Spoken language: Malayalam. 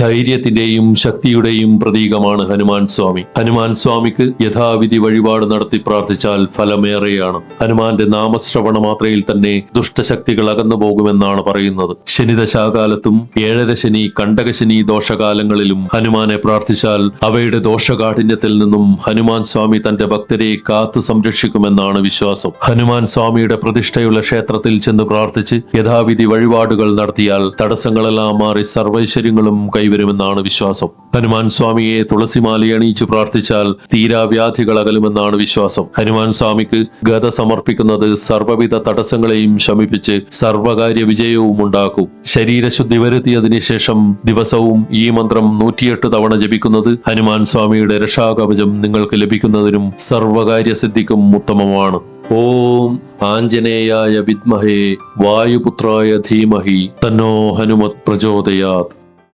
ധൈര്യത്തിന്റെയും ശക്തിയുടെയും പ്രതീകമാണ് ഹനുമാൻ സ്വാമി. ഹനുമാൻ സ്വാമിക്ക് യഥാവിധി വഴിപാട് നടത്തി പ്രാർത്ഥിച്ചാൽ ഫലമേറെയാണ്. ഹനുമാന്റെ നാമശ്രവണ മാത്രയിൽ തന്നെ ദുഷ്ടശക്തികൾ അകന്നു പോകുമെന്നാണ് പറയുന്നത്. ശനിദശാകാലത്തും ഏഴര ശനി കണ്ടകശനി ദോഷകാലങ്ങളിലും ഹനുമാനെ പ്രാർത്ഥിച്ചാൽ അവയുടെ ദോഷകാഠിന്യത്തിൽ നിന്നും ഹനുമാൻ സ്വാമി തന്റെ ഭക്തരെ കാത്തു സംരക്ഷിക്കുമെന്നാണ് വിശ്വാസം. ഹനുമാൻ സ്വാമിയുടെ പ്രതിഷ്ഠയുള്ള ക്ഷേത്രത്തിൽ ചെന്ന് പ്രാർത്ഥിച്ച് യഥാവിധി വഴിപാടുകൾ നടത്തിയാൽ തടസ്സങ്ങളെല്ലാം മാറി സർവൈശ്വര്യങ്ങളും കൈവരുമെന്നാണ് വിശ്വാസം. ഹനുമാൻ സ്വാമിയെ തുളസിമാല അണിയിച്ചു പ്രാർത്ഥിച്ചാൽ തീരാവ്യാധികൾ അകലുമെന്നാണ് വിശ്വാസം. ഹനുമാൻ സ്വാമിക്ക് ഗത സമർപ്പിക്കുന്നത് സർവവിധ തടസ്സങ്ങളെയും ശമിപ്പിച്ച് സർവകാര്യ വിജയവും ഉണ്ടാക്കും. ശരീരശുദ്ധി വരുത്തിയതിനു ശേഷം ദിവസവും ഈ മന്ത്രം നൂറ്റിയെട്ട് തവണ ജപിക്കുന്നത് ഹനുമാൻ സ്വാമിയുടെ രക്ഷാകവചം നിങ്ങൾക്ക് ലഭിക്കുന്നതിനും സർവകാര്യ സിദ്ധിക്കും ഉത്തമമാണ്. ഓം ആഞ്ജനേയായ വിദ്മഹേ വായുപുത്രായ ധീമഹി തന്നോ ഹനുമത് പ്രചോദയാത്.